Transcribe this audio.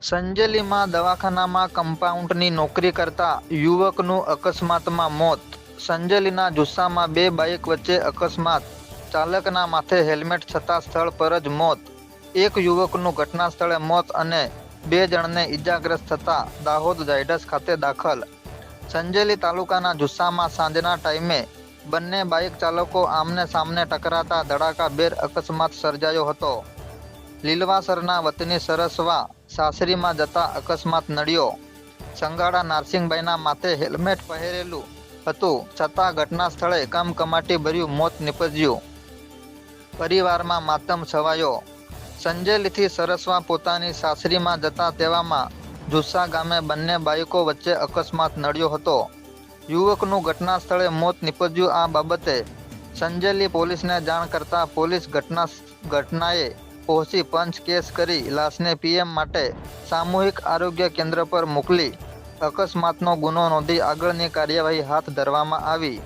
સંજેલીમાં દવાખાનામાં કમ્પાઉન્ડની નોકરી કરતા યુવકનું અકસ્માતમાં મોત. સંજેલીના જુસ્સામાં બે બાઇક વચ્ચે અકસ્માત. ચાલકના માથે હેલ્મેટ છતાં સ્થળ પર જ મોત. એક યુવકનું ઘટના સ્થળે મોત અને બે જણને ઈજાગ્રસ્ત થતા દાહોદ ઝાયડસ ખાતે દાખલ. સંજેલી તાલુકાના જુસ્સામાં સાંજના ટાઈમે બંને બાઇક ચાલકો આમને સામને ટકરાતા ધડાકાભેર અકસ્માત સર્જાયો હતો. લીલવાસરના વતની સરસવા સાસરીમાં જતા અકસ્માત નડ્યો. સંગાડા નારસિંહભાઈના માથે હેલ્મેટ પહેરેલું હતું, છતાં ઘટના સ્થળે કમકમાટી ભર્યું મોત નીપજ્યું. પરિવારમાં માતમ છવાયો. સંજેલીથી સરસવા પોતાની સાસરીમાં જતા તેવામાં જુસ્સા ગામે બંને બાઇકો વચ્ચે અકસ્માત નડ્યો હતો. યુવકનું ઘટના સ્થળે મોત નીપજ્યું આ બાબતે સંજેલી પોલીસને જાણ કરતા પોલીસ ઘટના ઘટનાએ પહોંચી પંચ કેસ કરી લાશને પીએમ માટે સામૂહિક આરોગ્ય કેન્દ્ર પર મોકલી. અકસ્માતનો ગુનો નોંધી આગળની કાર્યવાહી હાથ ધરવામાં આવી.